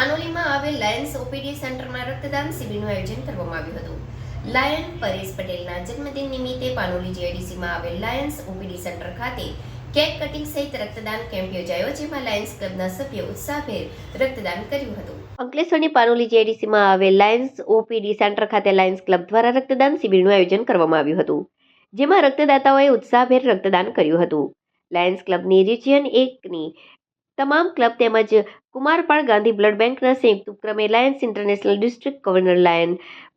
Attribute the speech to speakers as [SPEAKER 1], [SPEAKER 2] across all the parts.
[SPEAKER 1] પાનોલીમાં આવેલ Lions OPD સેન્ટરમાં રક્તદાન શિબિરનું આયોજન કરવામાં આવ્યું હતું. લાયન પરેશ પટેલના જન્મદિન નિમિત્તે પાનોલી જીઆઈડીસીમાં આવેલ લાયન્સ ઓપીડી સેન્ટર ખાતે કેક કટિંગ સહિત રક્તદાન કેમ્પ યોજાયો, જેમાં લાયન્સ ક્લબના સભ્યો ઉત્સાહભેર રક્તદાન કર્યું હતું. અંકલેશ્વરની પાનોલી જીઆઈડીસીમાં આવેલ લાયન્સ ઓપીડી સેન્ટર ખાતે લાયન્સ ક્લબ દ્વારા રક્તદાન શિબિરનું આયોજન કરવામાં આવ્યું હતું, જેમાં રક્તદાતાઓએ ઉત્સાહભેર રક્તદાન કર્યું હતું. લાયન્સ ક્લબની રિજિયન એકની તમામ ક્લબ તેમજ કુમારપાળ ગાંધી બ્લડ બેંકના સંયુક્ત ઉપક્રમે Lions International district governor Lion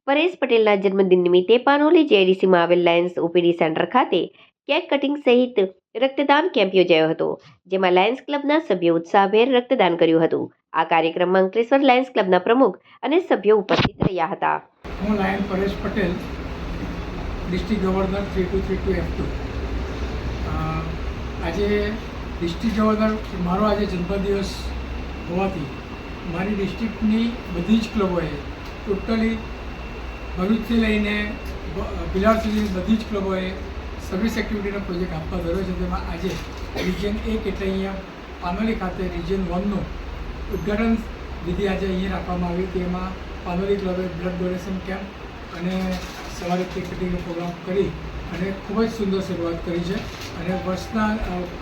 [SPEAKER 1] Paresh પટેલના જન્મદિન નિમિત્તે પાનોલી જેડીસીમાં આવેલ લાયન્સ ઓપીડી સેન્ટર ખાતે કેક કટિંગ સહિત રક્તદાન કેમ્પ યોજાયો હતો, જેમાં લાયન્સ ક્લબના સભ્યો ઉત્સાહભેર રક્તદાન કર્યું હતું. આ કાર્યક્રમમાં અંકલેશ્વર લાયન્સ ક્લબના પ્રમુખ અને સભ્યો ઉપસ્થિત રહ્યા હતા.
[SPEAKER 2] હું Lion Paresh Patel district governor three two three two F two આજે ડિસ્ટ્રિક્ટ ગવર્નર મારો આજે જન્મદિવસ હોવાથી મારી ડિસ્ટ્રિક્ટની બધી જ ક્લબોએ ટોટલી ભરૂચથી લઈને બિલાડ સુધી બધી જ ક્લબોએ સર્વિસ એક્ટિવિટીનો પ્રોજેક્ટ આપવા ધર્યો છે. તેમાં આજે રિજિયન એક એટલે અહીંયા પાનોલી ખાતે રિજિયન વનનું ઉદ્ઘાટન વિધિ આજે અહીંયા રાખવામાં આવી તેમાં પાનોલી ક્લબે બ્લડ ડોનેશન કેમ્પ અને સવારે ક્રિકેટિંગનો કટિંગનો પ્રોગ્રામ કરી અને ખૂબ જ સુંદર શરૂઆત કરી છે. અને વર્ષના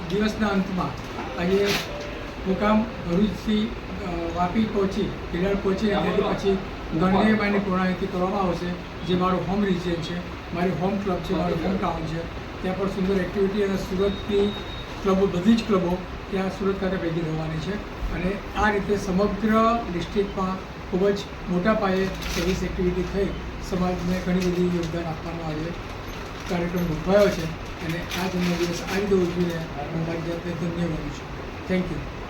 [SPEAKER 2] દિવસના અંતમાં આજે મુકામ ભરૂચથી વાપી પહોંચી બિલાડ પહોંચી અને પછી ગણદેવમાની પૂર્ણાહુતિ કરવામાં આવશે, જે મારું હોમ રિજિયન છે, મારી હોમ ક્લબ છે, મારું હોમ ટાઉન છે. ત્યાં પણ સુંદર એક્ટિવિટી અને સુરતની ક્લબો બધી જ ક્લબો ત્યાં સુરત ખાતે ભેગી થવાની છે. અને આ રીતે સમગ્ર ડિસ્ટ્રિક્ટમાં ખૂબ જ મોટા પાયે સર્વિસ એક્ટિવિટી થઈ. સમાજને ઘણી બધી યોગદાન આપવાનો આજે કાર્યક્રમ ગોઠવાયો છે. અને આ જન્મદિવસ આવી રીતે ઉજવીને હું મારી જાતને ધન્ય માનું છું. Thank you